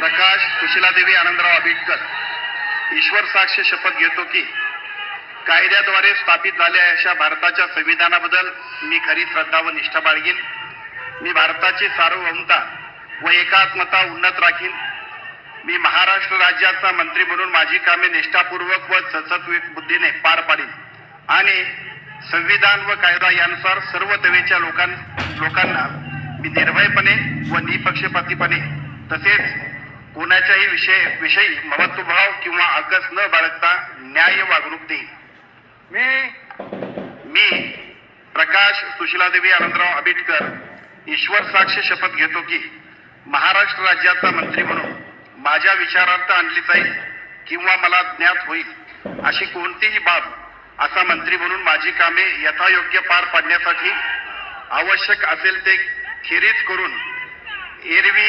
प्रकाश सुशिलादेवी आनंदराव आंबेडकर. ईश्वर साक्ष शपथ घेतो की कायद्याद्वारे स्थापित झाल्या अशा भारताच्या संविधानाबद्दल मी खरी श्रद्धा व निष्ठा बाळगीन. मी भारताची सार्वभौमता व एकात्मता उन्नत राखीन. मी महाराष्ट्र राज्याचा मंत्री म्हणून माझी कामे निष्ठापूर्वक व सतत बुद्धीने पार पाडीन. आणि संविधान व कायदा यानुसार सर्व तवेच्या लोकां लोकांना मी निर्भयपणे व निपक्षपातीपणे तसेच कोणाच्याही विषय विषयी ममत्वभाव किंवा आकस न बाळगता न्याय वागणूक देईन मी मी प्रकाश सुशिलादेवी आनंदराव आंबेडकर ईश्वर साक्ष शपथ घेतो की महाराष्ट्र राज्याचा मंत्री म्हणून माझ्या विचारार्थ आणली जाईल किंवा मी ज्ञात होईल अशी कोणतीही बाब असा मंत्री म्हणून माझी कामे यथायोग्य पार पाडण्यासाठी आवश्यक असेल ते खेरीज करून एरवी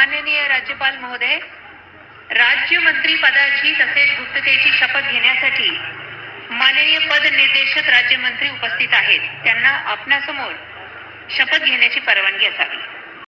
माननीय राज्यपाल महोदय राज्यमंत्री पदाची तसेच गुप्ततेची शपथ घेण्यासाठी माननीय पद निर्देशक राज्यमंत्री उपस्थित आहेत. त्यांना आपणासमोर शपथ घेण्याची परवानगी असावी.